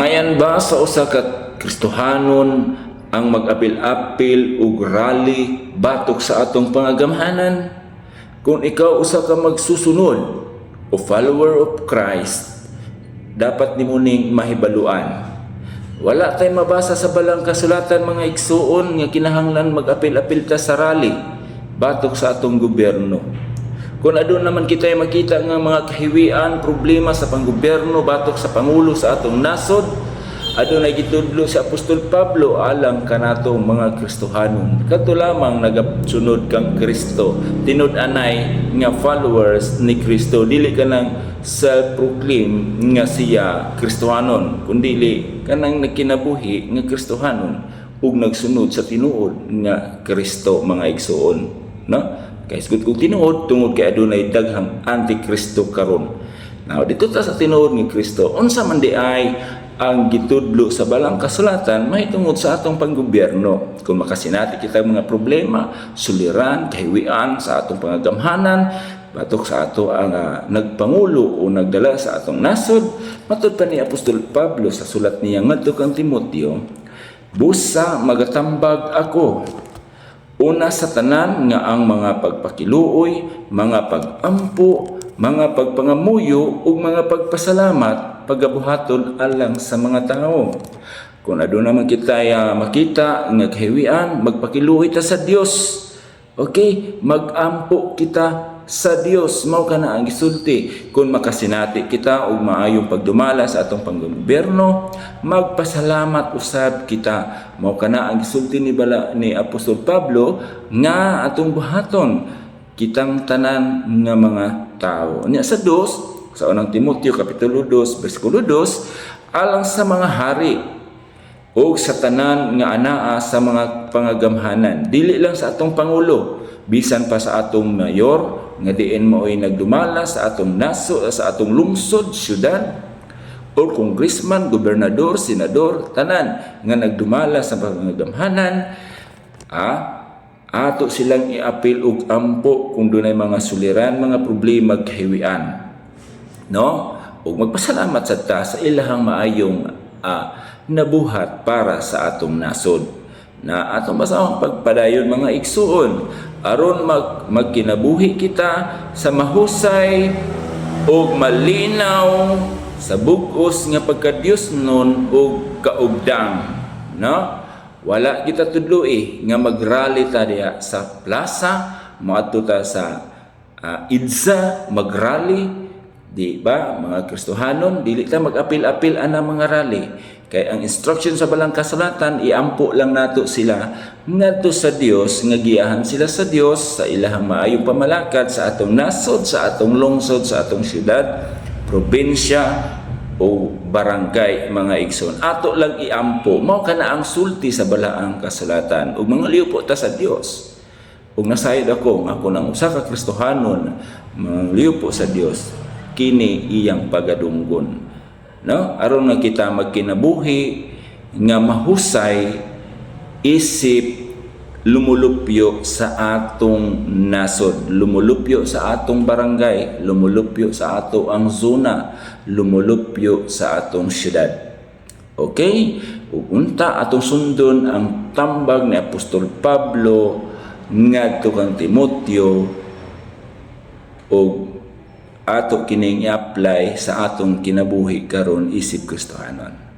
Ngayon ba sa usa ka Kristohanon ang mag-apil-apil ug rally batok sa atong pangagamhanan? Kung ikaw usa ka magsusunod o follower of Christ, dapat nimo ning mahibaluan. Wala tay mabasa sa balang kasulatan mga igsuon nga kinahanglan mag-apil-apil ta sa rally batok sa atong gobyerno. Kung adun naman kita makita nga mga kahiwian, problema sa panggobyerno batok sa pangulo sa atong nasod, adunay gitudlo si Apostol Pablo alang kanatong mga Kristohanon. Kadto lamang nagasunod kang Kristo, tinud-anay nga followers ni Kristo, dili ka nang self-proclaim nga siya Kristohanon, kundili kanang nagkinabuhi nga Kristohanon ug nagsunod sa tinuod nga Kristo mga igsoon, no? Kay sugod kog tinuod tungod kay adunay daghang antikristo karon. Now dito ta sa tinuod ni Kristo, unsa man di ay ang gitudlo sa balang kasulatan mahitungod sa atong panggobyerno. Kung makasinati kita mga problema, suliran, kahiwian sa atong pangagamhanan, batok sa ato ang ah, nagpangulo o nagdala sa atong nasod, matud pa ni Apostol Pablo sa sulat niya ngadto kang Timoteo, busa magatambag ako Una sa tanan nga ang mga pagpakiluoy, mga pagampo, mga pagpangamuyo ug mga pagpasalamat pagabuhaton alang sa mga tao. Kung aduna naman kita ah, makita nga kahiwian, magpakiluoy ta sa Dios. Okay, magampo kita sa Dios mao kana ang gisulti. Kung makasinati kita og maayong pagdumala sa atong panggobyerno magpasalamat usab kita. Mao kana ang gisulti ni bala ni Apostol Pablo nga atong buhaton kitang tanan nga mga tao. Nya sa dos sa unang Timoteo kapitulo 2 bersikulo 2 alang sa mga hari o sa tanan nga anaa sa mga pangagamhanan. Dili lang sa atong pangulo bisan pa sa atong mayor nga diin mo ay nagdumala sa atong naso sa atong lungsod syudad o congressman gobernador senador tanan nga nagdumala sa pangagamhanan. Ah ato silang iapil og ampo kung dunay mga suliran mga problema kahiwian. No? Ug magpasalamat sa ta sa ilahang maayong ah, nabuhat para sa atong nasod. Na atong basahang pagpadayon mga igsuon aron mag magkinabuhi kita sa mahusay ug malinaw sa bugos nga pagkadios nun ug kaugdang no? Wala kita tudloi nga magrally ta diha sa plaza moadto ta sa ah, IDSA magrally di ba mga Kristohanon dili ta mag-apil-apil ana mga rally. Kay ang instruction sa balang kasulatan iampo lang nato sila ngadto sa Dios nga giyahan sila sa Dios sa ilahang maayong pamalakad sa atong nasod sa atong lungsod sa atong syudad probinsya o barangay mga igsoon. Ato lang iampo. Mao kana ang sulti sa balaang kasulatan. Ug mga liyo po ta sa Dios ug nasayod ako nga ako nang usa ka Kristohanon mga liyo po sa Dios kini iyang pagadunggon. No? Aron nga kita magkinabuhi nga mahusay isip lumulupyo sa atong nasod. Lumulupyo sa atong barangay lumulupyo sa ato ang zona lumulupyo sa atong syudad. Okay? Unta atong sundon ang tambag ni Apostol Pablo ngadto kang Timoteo ug ato kining i-apply sa atong kinabuhi karon isip Kristohanon.